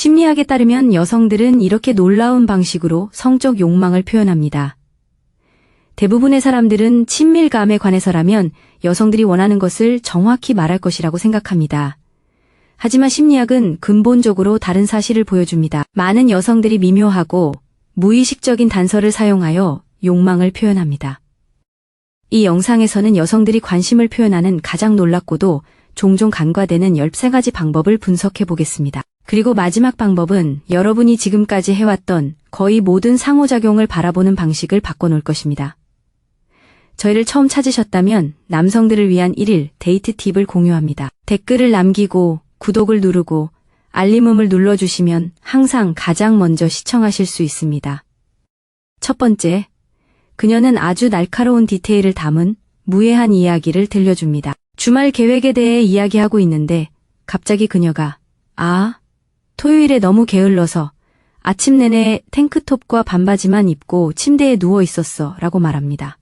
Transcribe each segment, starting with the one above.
심리학에 따르면 여성들은 이렇게 놀라운 방식으로 성적 욕망을 표현합니다. 대부분의 사람들은 친밀감에 관해서라면 여성들이 원하는 것을 정확히 말할 것이라고 생각합니다. 하지만 심리학은 근본적으로 다른 사실을 보여줍니다. 많은 여성들이 미묘하고 무의식적인 단서를 사용하여 욕망을 표현합니다. 이 영상에서는 여성들이 관심을 표현하는 가장 놀랍고도 종종 간과되는 13가지 방법을 분석해 보겠습니다. 그리고 마지막 방법은 여러분이 지금까지 해왔던 거의 모든 상호작용을 바라보는 방식을 바꿔놓을 것입니다. 저희를 처음 찾으셨다면 남성들을 위한 1일 데이트 팁을 공유합니다. 댓글을 남기고 구독을 누르고 알림음을 눌러주시면 항상 가장 먼저 시청하실 수 있습니다. 첫 번째, 그녀는 아주 날카로운 디테일을 담은 무해한 이야기를 들려줍니다. 주말 계획에 대해 이야기하고 있는데 갑자기 그녀가 아, 토요일에 너무 게을러서 아침 내내 탱크톱과 반바지만 입고 침대에 누워 있었어 라고 말합니다.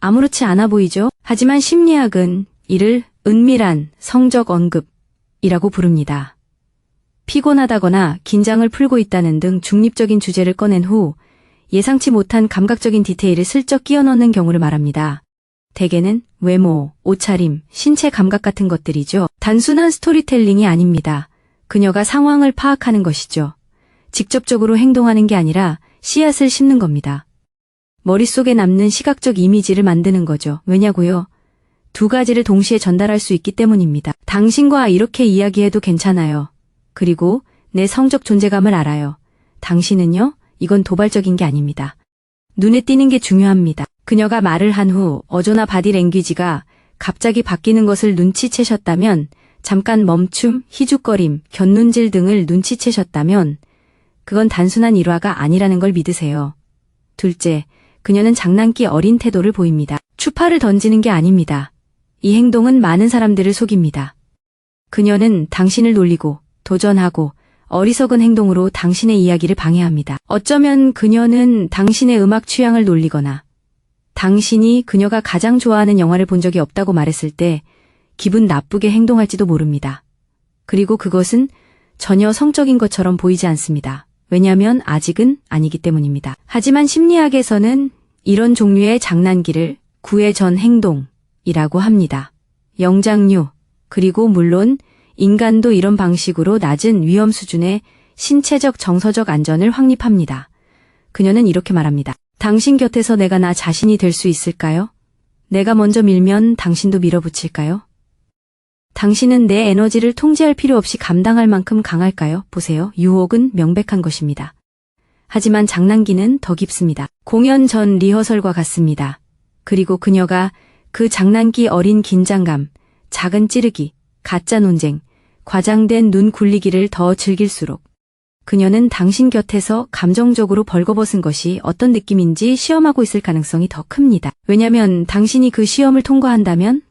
아무렇지 않아 보이죠? 하지만 심리학은 이를 은밀한 성적 언급이라고 부릅니다. 피곤하다거나 긴장을 풀고 있다는 등 중립적인 주제를 꺼낸 후 예상치 못한 감각적인 디테일을 슬쩍 끼워 넣는 경우를 말합니다. 대개는 외모, 옷차림, 신체 감각 같은 것들이죠. 단순한 스토리텔링이 아닙니다. 그녀가 상황을 파악하는 것이죠. 직접적으로 행동하는 게 아니라 씨앗을 심는 겁니다. 머릿속에 남는 시각적 이미지를 만드는 거죠. 왜냐고요? 두 가지를 동시에 전달할 수 있기 때문입니다. 당신과 이렇게 이야기해도 괜찮아요. 그리고 내 성적 존재감을 알아요. 당신은요? 이건 도발적인 게 아닙니다. 눈에 띄는 게 중요합니다. 그녀가 말을 한 후 어조나 바디랭귀지가 갑자기 바뀌는 것을 눈치채셨다면 잠깐 멈춤, 희죽거림, 곁눈질 등을 눈치채셨다면 그건 단순한 일화가 아니라는 걸 믿으세요. 둘째, 그녀는 장난기 어린 태도를 보입니다. 추파를 던지는 게 아닙니다. 이 행동은 많은 사람들을 속입니다. 그녀는 당신을 놀리고 도전하고 어리석은 행동으로 당신의 이야기를 방해합니다. 어쩌면 그녀는 당신의 음악 취향을 놀리거나 당신이 그녀가 가장 좋아하는 영화를 본 적이 없다고 말했을 때 기분 나쁘게 행동할지도 모릅니다. 그리고 그것은 전혀 성적인 것처럼 보이지 않습니다. 왜냐하면 아직은 아니기 때문입니다. 하지만 심리학에서는 이런 종류의 장난기를 구애 전 행동이라고 합니다. 영장류, 그리고 물론 인간도 이런 방식으로 낮은 위험 수준의 신체적 정서적 안전을 확립합니다. 그녀는 이렇게 말합니다. 당신 곁에서 내가 나 자신이 될 수 있을까요? 내가 먼저 밀면 당신도 밀어붙일까요? 당신은 내 에너지를 통제할 필요 없이 감당할 만큼 강할까요? 보세요. 유혹은 명백한 것입니다. 하지만 장난기는 더 깊습니다. 공연 전 리허설과 같습니다. 그리고 그녀가 그 장난기 어린 긴장감, 작은 찌르기, 가짜 논쟁, 과장된 눈 굴리기를 더 즐길수록 그녀는 당신 곁에서 감정적으로 벌거벗은 것이 어떤 느낌인지 시험하고 있을 가능성이 더 큽니다. 왜냐면 당신이 그 시험을 통과한다면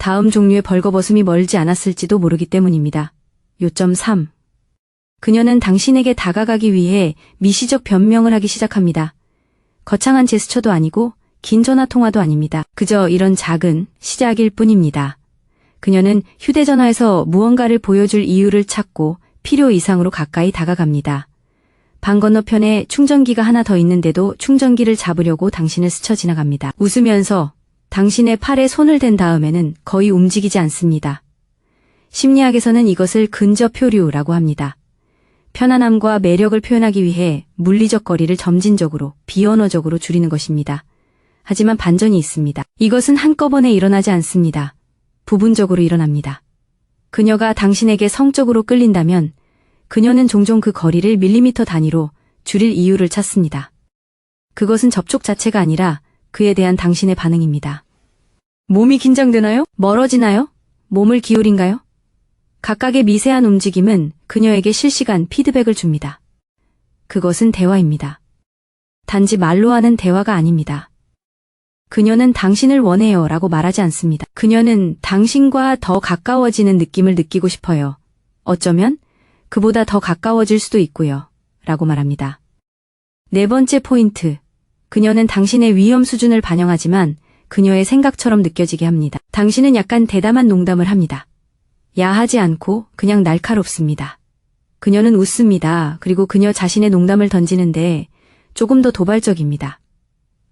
다음 종류의 벌거벗음이 멀지 않았을지도 모르기 때문입니다. 요점 3. 그녀는 당신에게 다가가기 위해 미시적 변명을 하기 시작합니다. 거창한 제스처도 아니고 긴 전화 통화도 아닙니다. 그저 이런 작은 시작일 뿐입니다. 그녀는 휴대전화에서 무언가를 보여줄 이유를 찾고 필요 이상으로 가까이 다가갑니다. 방 건너편에 충전기가 하나 더 있는데도 충전기를 잡으려고 당신을 스쳐 지나갑니다. 웃으면서 당신의 팔에 손을 댄 다음에는 거의 움직이지 않습니다. 심리학에서는 이것을 근접 표류라고 합니다. 편안함과 매력을 표현하기 위해 물리적 거리를 점진적으로 비언어적으로 줄이는 것입니다. 하지만 반전이 있습니다. 이것은 한꺼번에 일어나지 않습니다. 부분적으로 일어납니다. 그녀가 당신에게 성적으로 끌린다면 그녀는 종종 그 거리를 밀리미터 단위로 줄일 이유를 찾습니다. 그것은 접촉 자체가 아니라 그에 대한 당신의 반응입니다. 몸이 긴장되나요? 멀어지나요? 몸을 기울인가요? 각각의 미세한 움직임은 그녀에게 실시간 피드백을 줍니다. 그것은 대화입니다. 단지 말로 하는 대화가 아닙니다. 그녀는 당신을 원해요 라고 말하지 않습니다. 그녀는 당신과 더 가까워지는 느낌을 느끼고 싶어요. 어쩌면 그보다 더 가까워질 수도 있고요. 라고 말합니다. 네 번째 포인트. 그녀는 당신의 위험 수준을 반영하지만 그녀의 생각처럼 느껴지게 합니다. 당신은 약간 대담한 농담을 합니다. 야하지 않고 그냥 날카롭습니다. 그녀는 웃습니다. 그리고 그녀 자신의 농담을 던지는데 조금 더 도발적입니다.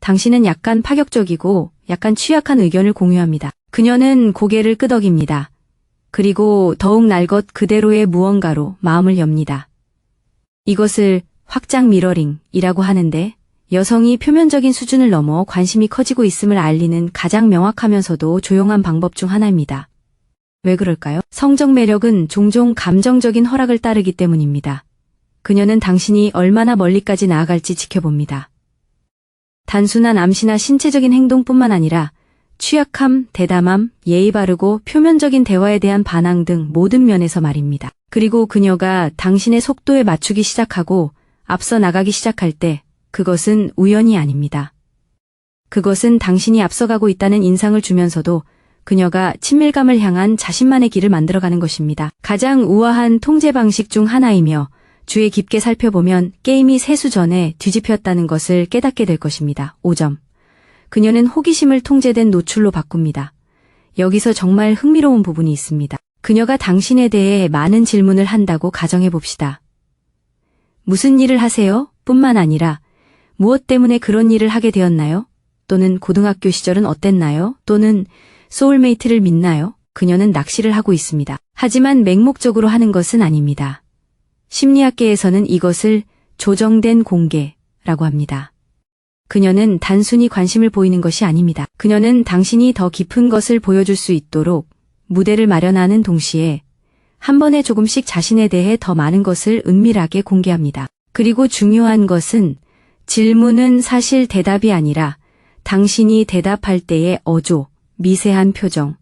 당신은 약간 파격적이고 약간 취약한 의견을 공유합니다. 그녀는 고개를 끄덕입니다. 그리고 더욱 날 것 그대로의 무언가로 마음을 엽니다. 이것을 확장 미러링이라고 하는데 여성이 표면적인 수준을 넘어 관심이 커지고 있음을 알리는 가장 명확하면서도 조용한 방법 중 하나입니다. 왜 그럴까요? 성적 매력은 종종 감정적인 허락을 따르기 때문입니다. 그녀는 당신이 얼마나 멀리까지 나아갈지 지켜봅니다. 단순한 암시나 신체적인 행동뿐만 아니라 취약함, 대담함, 예의 바르고 표면적인 대화에 대한 반항 등 모든 면에서 말입니다. 그리고 그녀가 당신의 속도에 맞추기 시작하고 앞서 나가기 시작할 때 그것은 우연이 아닙니다. 그것은 당신이 앞서가고 있다는 인상을 주면서도 그녀가 친밀감을 향한 자신만의 길을 만들어가는 것입니다. 가장 우아한 통제 방식 중 하나이며 주의 깊게 살펴보면 게임이 세수 전에 뒤집혔다는 것을 깨닫게 될 것입니다. 5점. 그녀는 호기심을 통제된 노출로 바꿉니다. 여기서 정말 흥미로운 부분이 있습니다. 그녀가 당신에 대해 많은 질문을 한다고 가정해 봅시다. 무슨 일을 하세요? 뿐만 아니라 무엇 때문에 그런 일을 하게 되었나요? 또는 고등학교 시절은 어땠나요? 또는 소울메이트를 믿나요? 그녀는 낚시를 하고 있습니다. 하지만 맹목적으로 하는 것은 아닙니다. 심리학계에서는 이것을 조정된 공개라고 합니다. 그녀는 단순히 관심을 보이는 것이 아닙니다. 그녀는 당신이 더 깊은 것을 보여줄 수 있도록 무대를 마련하는 동시에 한 번에 조금씩 자신에 대해 더 많은 것을 은밀하게 공개합니다. 그리고 중요한 것은 질문은 사실 대답이 아니라 당신이 대답할 때의 어조, 미세한 표정,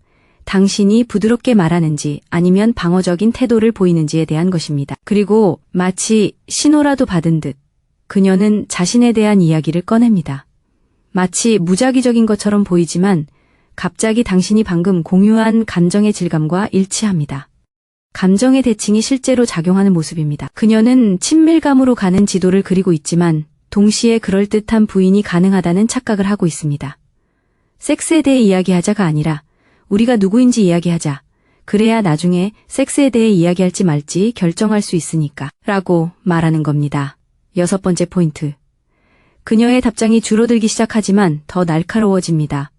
당신이 부드럽게 말하는지 아니면 방어적인 태도를 보이는지에 대한 것입니다. 그리고 마치 신호라도 받은 듯 그녀는 자신에 대한 이야기를 꺼냅니다. 마치 무작위적인 것처럼 보이지만 갑자기 당신이 방금 공유한 감정의 질감과 일치합니다. 감정의 대칭이 실제로 작용하는 모습입니다. 그녀는 친밀감으로 가는 지도를 그리고 있지만 동시에 그럴듯한 부인이 가능하다는 착각을 하고 있습니다. 섹스에 대해 이야기하자가 아니라 우리가 누구인지 이야기하자. 그래야 나중에 섹스에 대해 이야기할지 말지 결정할 수 있으니까. 라고 말하는 겁니다. 여섯 번째 포인트. 그녀의 답장이 줄어들기 시작하지만 더 날카로워집니다.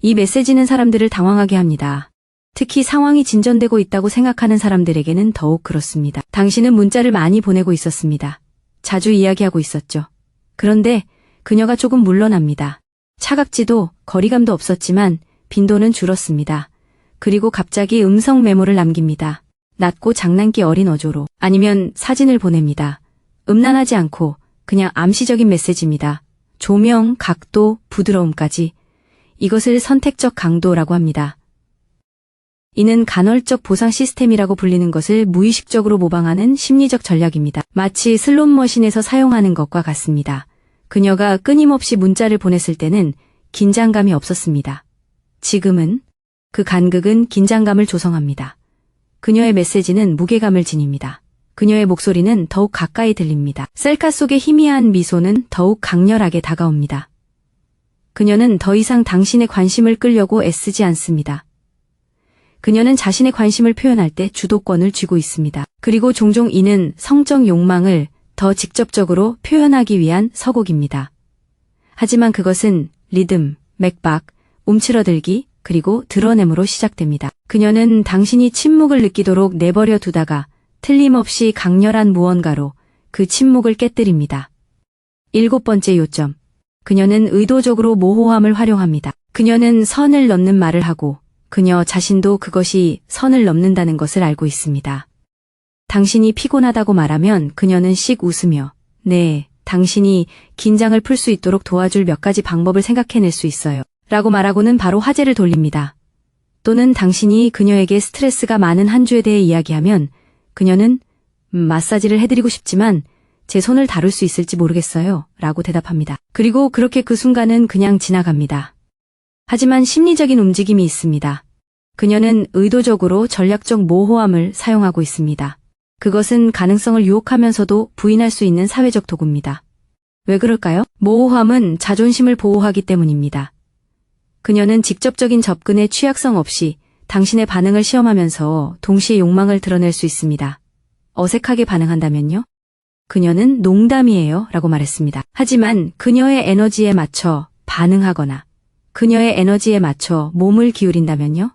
이 메시지는 사람들을 당황하게 합니다. 특히 상황이 진전되고 있다고 생각하는 사람들에게는 더욱 그렇습니다. 당신은 문자를 많이 보내고 있었습니다. 자주 이야기하고 있었죠. 그런데 그녀가 조금 물러납니다. 차갑지도 거리감도 없었지만 빈도는 줄었습니다. 그리고 갑자기 음성 메모를 남깁니다. 낮고 장난기 어린 어조로 아니면 사진을 보냅니다. 음란하지 않고 그냥 암시적인 메시지입니다. 조명, 각도, 부드러움까지 이것을 선택적 강도라고 합니다. 이는 간헐적 보상 시스템이라고 불리는 것을 무의식적으로 모방하는 심리적 전략입니다. 마치 슬롯머신에서 사용하는 것과 같습니다. 그녀가 끊임없이 문자를 보냈을 때는 긴장감이 없었습니다. 지금은 그 간극은 긴장감을 조성합니다. 그녀의 메시지는 무게감을 지닙니다. 그녀의 목소리는 더욱 가까이 들립니다. 셀카 속의 희미한 미소는 더욱 강렬하게 다가옵니다. 그녀는 더 이상 당신의 관심을 끌려고 애쓰지 않습니다. 그녀는 자신의 관심을 표현할 때 주도권을 쥐고 있습니다. 그리고 종종 이는 성적 욕망을 더 직접적으로 표현하기 위한 서곡입니다. 하지만 그것은 리듬, 맥박, 움츠러들기, 그리고 드러냄으로 시작됩니다. 그녀는 당신이 침묵을 느끼도록 내버려 두다가 틀림없이 강렬한 무언가로 그 침묵을 깨뜨립니다. 일곱 번째 요점. 그녀는 의도적으로 모호함을 활용합니다. 그녀는 선을 넘는 말을 하고 그녀 자신도 그것이 선을 넘는다는 것을 알고 있습니다. 당신이 피곤하다고 말하면 그녀는 씩 웃으며 네, 당신이 긴장을 풀 수 있도록 도와줄 몇 가지 방법을 생각해낼 수 있어요. 라고 말하고는 바로 화제를 돌립니다. 또는 당신이 그녀에게 스트레스가 많은 한 주에 대해 이야기하면 그녀는 음, 마사지를 해드리고 싶지만 제 손을 다룰 수 있을지 모르겠어요. 라고 대답합니다. 그리고 그렇게 그 순간은 그냥 지나갑니다. 하지만 심리적인 움직임이 있습니다. 그녀는 의도적으로 전략적 모호함을 사용하고 있습니다. 그것은 가능성을 유혹하면서도 부인할 수 있는 사회적 도구입니다. 왜 그럴까요? 모호함은 자존심을 보호하기 때문입니다. 그녀는 직접적인 접근에 취약성 없이 당신의 반응을 시험하면서 동시에 욕망을 드러낼 수 있습니다. 어색하게 반응한다면요? 그녀는 농담이에요 라고 말했습니다. 하지만 그녀의 에너지에 맞춰 반응하거나 그녀의 에너지에 맞춰 몸을 기울인다면요?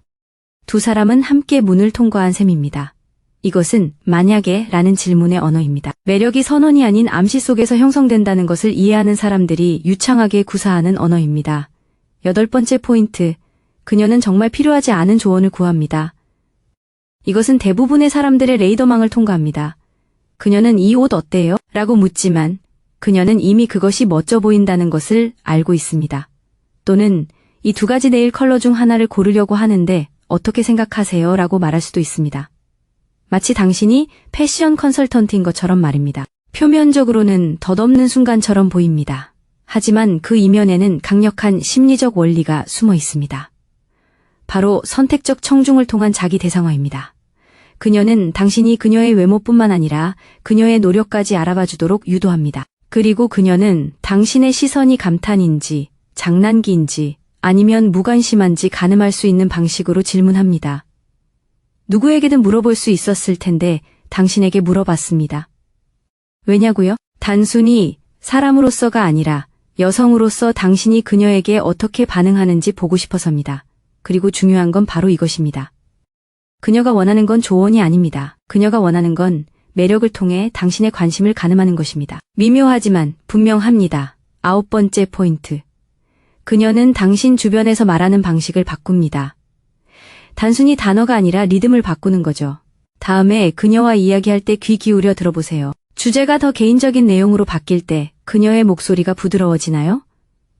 두 사람은 함께 문을 통과한 셈입니다. 이것은 만약에 라는 질문의 언어입니다. 매력이 선언이 아닌 암시 속에서 형성된다는 것을 이해하는 사람들이 유창하게 구사하는 언어입니다. 여덟 번째 포인트. 그녀는 정말 필요하지 않은 조언을 구합니다. 이것은 대부분의 사람들의 레이더망을 통과합니다. 그녀는 이 옷 어때요? 라고 묻지만 그녀는 이미 그것이 멋져 보인다는 것을 알고 있습니다. 또는 이 두 가지 네일 컬러 중 하나를 고르려고 하는데 어떻게 생각하세요? 라고 말할 수도 있습니다. 마치 당신이 패션 컨설턴트인 것처럼 말입니다. 표면적으로는 덧없는 순간처럼 보입니다. 하지만 그 이면에는 강력한 심리적 원리가 숨어 있습니다. 바로 선택적 청중을 통한 자기 대상화입니다. 그녀는 당신이 그녀의 외모뿐만 아니라 그녀의 노력까지 알아봐 주도록 유도합니다. 그리고 그녀는 당신의 시선이 감탄인지 장난기인지 아니면 무관심한지 가늠할 수 있는 방식으로 질문합니다. 누구에게든 물어볼 수 있었을 텐데 당신에게 물어봤습니다. 왜냐고요? 단순히 사람으로서가 아니라 여성으로서 당신이 그녀에게 어떻게 반응하는지 보고 싶어서입니다. 그리고 중요한 건 바로 이것입니다. 그녀가 원하는 건 조언이 아닙니다. 그녀가 원하는 건 매력을 통해 당신의 관심을 가늠하는 것입니다. 미묘하지만 분명합니다. 아홉 번째 포인트. 그녀는 당신 주변에서 말하는 방식을 바꿉니다. 단순히 단어가 아니라 리듬을 바꾸는 거죠. 다음에 그녀와 이야기할 때 귀 기울여 들어보세요. 주제가 더 개인적인 내용으로 바뀔 때 그녀의 목소리가 부드러워지나요?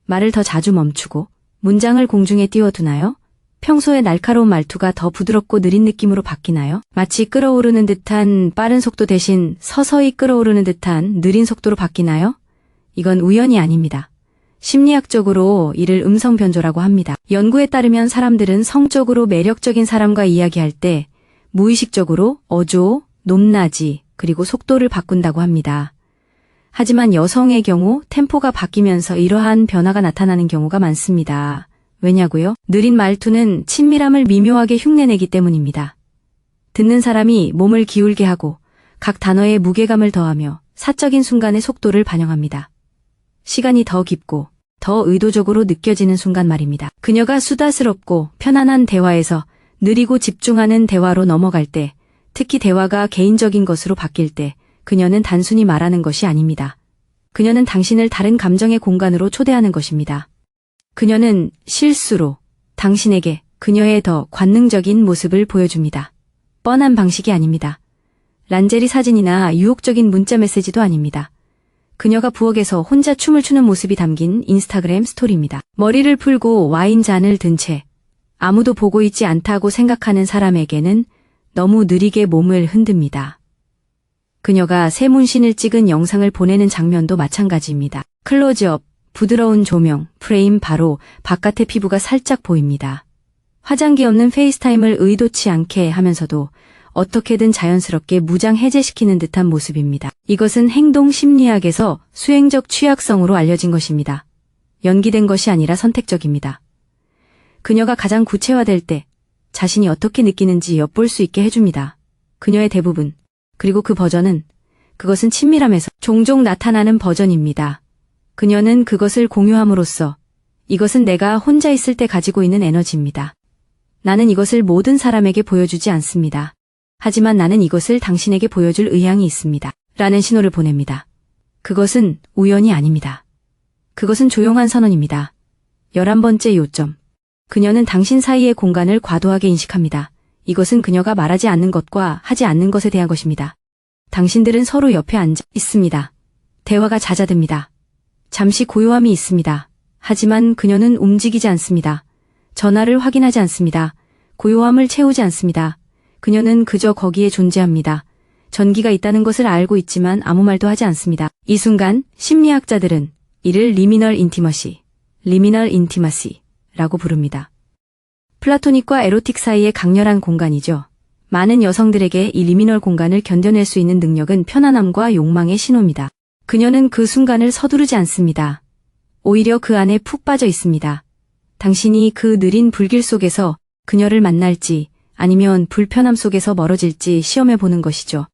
말을 더 자주 멈추고 문장을 공중에 띄워두나요? 평소의 날카로운 말투가 더 부드럽고 느린 느낌으로 바뀌나요? 마치 끌어오르는 듯한 빠른 속도 대신 서서히 끌어오르는 듯한 느린 속도로 바뀌나요? 이건 우연이 아닙니다. 심리학적으로 이를 음성 변조라고 합니다. 연구에 따르면 사람들은 성적으로 매력적인 사람과 이야기할 때 무의식적으로 어조, 높낮이, 그리고 속도를 바꾼다고 합니다. 하지만 여성의 경우 템포가 바뀌면서 이러한 변화가 나타나는 경우가 많습니다. 왜냐고요? 느린 말투는 친밀함을 미묘하게 흉내내기 때문입니다. 듣는 사람이 몸을 기울게 하고 각 단어에 무게감을 더하며 사적인 순간의 속도를 반영합니다. 시간이 더 깊고 더 의도적으로 느껴지는 순간 말입니다. 그녀가 수다스럽고 편안한 대화에서 느리고 집중하는 대화로 넘어갈 때, 특히 대화가 개인적인 것으로 바뀔 때, 그녀는 단순히 말하는 것이 아닙니다. 그녀는 당신을 다른 감정의 공간으로 초대하는 것입니다. 그녀는 실수로 당신에게 그녀의 더 관능적인 모습을 보여줍니다. 뻔한 방식이 아닙니다. 란제리 사진이나 유혹적인 문자 메시지도 아닙니다. 그녀가 부엌에서 혼자 춤을 추는 모습이 담긴 인스타그램 스토리입니다. 머리를 풀고 와인잔을 든 채 아무도 보고 있지 않다고 생각하는 사람에게는 너무 느리게 몸을 흔듭니다. 그녀가 새 문신을 찍은 영상을 보내는 장면도 마찬가지입니다. 클로즈업, 부드러운 조명, 프레임 바로 바깥의 피부가 살짝 보입니다. 화장기 없는 페이스타임을 의도치 않게 하면서도 어떻게든 자연스럽게 무장 해제시키는 듯한 모습입니다. 이것은 행동 심리학에서 수행적 취약성으로 알려진 것입니다. 연기된 것이 아니라 선택적입니다. 그녀가 가장 구체화될 때 자신이 어떻게 느끼는지 엿볼 수 있게 해줍니다. 그녀의 대부분, 그리고 그 버전은 그것은 친밀함에서 종종 나타나는 버전입니다. 그녀는 그것을 공유함으로써 이것은 내가 혼자 있을 때 가지고 있는 에너지입니다. 나는 이것을 모든 사람에게 보여주지 않습니다. 하지만 나는 이것을 당신에게 보여줄 의향이 있습니다. 라는 신호를 보냅니다. 그것은 우연이 아닙니다. 그것은 조용한 선언입니다. 열한 번째 요점. 그녀는 당신 사이의 공간을 과도하게 인식합니다. 이것은 그녀가 말하지 않는 것과 하지 않는 것에 대한 것입니다. 당신들은 서로 옆에 앉아 있습니다. 대화가 잦아듭니다. 잠시 고요함이 있습니다. 하지만 그녀는 움직이지 않습니다. 전화를 확인하지 않습니다. 고요함을 채우지 않습니다. 그녀는 그저 거기에 존재합니다. 전기가 있다는 것을 알고 있지만 아무 말도 하지 않습니다. 이 순간 심리학자들은 이를 리미널 인티머시, 리미널 인티마시라고 부릅니다. 플라토닉과 에로틱 사이의 강렬한 공간이죠. 많은 여성들에게 이 리미널 공간을 견뎌낼 수 있는 능력은 편안함과 욕망의 신호입니다. 그녀는 그 순간을 서두르지 않습니다. 오히려 그 안에 푹 빠져 있습니다. 당신이 그 느린 불길 속에서 그녀를 만날지 아니면 불편함 속에서 멀어질지 시험해 보는 것이죠.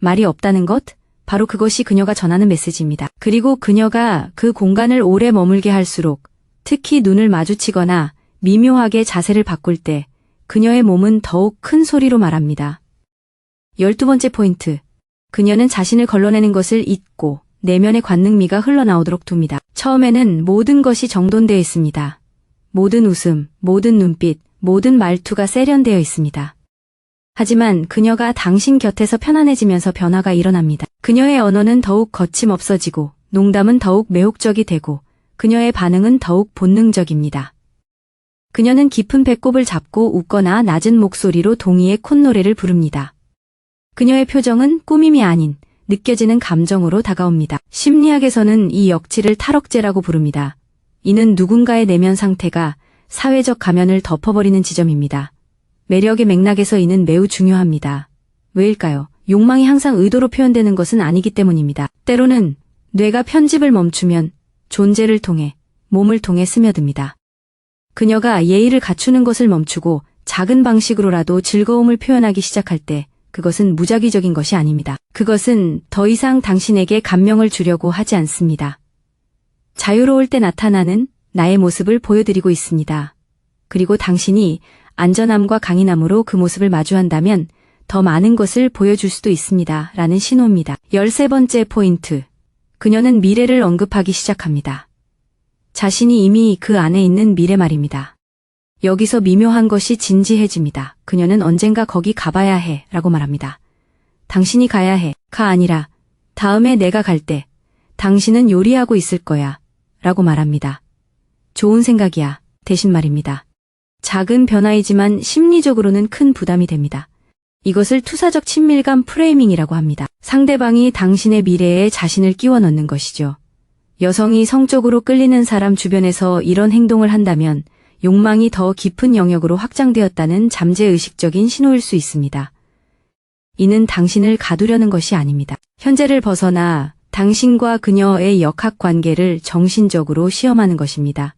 말이 없다는 것? 바로 그것이 그녀가 전하는 메시지입니다. 그리고 그녀가 그 공간을 오래 머물게 할수록 특히 눈을 마주치거나 미묘하게 자세를 바꿀 때 그녀의 몸은 더욱 큰 소리로 말합니다. 열두 번째 포인트. 그녀는 자신을 걸러내는 것을 잊고 내면의 관능미가 흘러나오도록 둡니다. 처음에는 모든 것이 정돈되어 있습니다. 모든 웃음, 모든 눈빛, 모든 말투가 세련되어 있습니다. 하지만 그녀가 당신 곁에서 편안해지면서 변화가 일어납니다. 그녀의 언어는 더욱 거침없어지고 농담은 더욱 매혹적이 되고 그녀의 반응은 더욱 본능적입니다. 그녀는 깊은 배꼽을 잡고 웃거나 낮은 목소리로 동의의 콧노래를 부릅니다. 그녀의 표정은 꾸밈이 아닌 느껴지는 감정으로 다가옵니다. 심리학에서는 이 역치를 탈억제라고 부릅니다. 이는 누군가의 내면 상태가 사회적 가면을 덮어버리는 지점입니다. 매력의 맥락에서 이는 매우 중요합니다. 왜일까요? 욕망이 항상 의도로 표현되는 것은 아니기 때문입니다. 때로는 뇌가 편집을 멈추면 존재를 통해, 몸을 통해 스며듭니다. 그녀가 예의를 갖추는 것을 멈추고 작은 방식으로라도 즐거움을 표현하기 시작할 때 그것은 무작위적인 것이 아닙니다. 그것은 더 이상 당신에게 감명을 주려고 하지 않습니다. 자유로울 때 나타나는 나의 모습을 보여드리고 있습니다. 그리고 당신이 안전함과 강인함으로 그 모습을 마주한다면 더 많은 것을 보여줄 수도 있습니다. 라는 신호입니다. 13번째 포인트. 그녀는 미래를 언급하기 시작합니다. 자신이 이미 그 안에 있는 미래 말입니다. 여기서 미묘한 것이 진지해집니다. 그녀는 언젠가 거기 가봐야 해 라고 말합니다. 당신이 가야 해. 가 아니라 다음에 내가 갈 때 당신은 요리하고 있을 거야 라고 말합니다. 좋은 생각이야. 대신 말입니다. 작은 변화이지만 심리적으로는 큰 부담이 됩니다. 이것을 투사적 친밀감 프레이밍이라고 합니다. 상대방이 당신의 미래에 자신을 끼워 넣는 것이죠. 여성이 성적으로 끌리는 사람 주변에서 이런 행동을 한다면 욕망이 더 깊은 영역으로 확장되었다는 잠재의식적인 신호일 수 있습니다. 이는 당신을 가두려는 것이 아닙니다. 현재를 벗어나 당신과 그녀의 역학 관계를 정신적으로 시험하는 것입니다.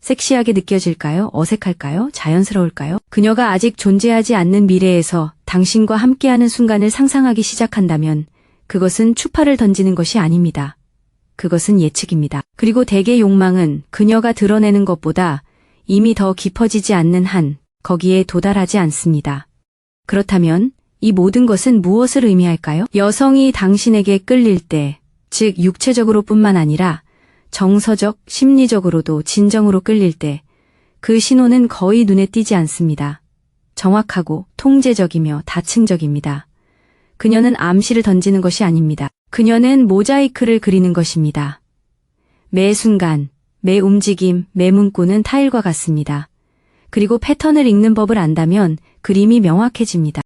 섹시하게 느껴질까요? 어색할까요? 자연스러울까요? 그녀가 아직 존재하지 않는 미래에서 당신과 함께하는 순간을 상상하기 시작한다면 그것은 추파를 던지는 것이 아닙니다. 그것은 예측입니다. 그리고 대개 욕망은 그녀가 드러내는 것보다 이미 더 깊어지지 않는 한 거기에 도달하지 않습니다. 그렇다면 이 모든 것은 무엇을 의미할까요? 여성이 당신에게 끌릴 때, 즉 육체적으로 뿐만 아니라 정서적, 심리적으로도 진정으로 끌릴 때 그 신호는 거의 눈에 띄지 않습니다. 정확하고 통제적이며 다층적입니다. 그녀는 암시를 던지는 것이 아닙니다. 그녀는 모자이크를 그리는 것입니다. 매 순간, 매 움직임, 매 문구는 타일과 같습니다. 그리고 패턴을 읽는 법을 안다면 그림이 명확해집니다.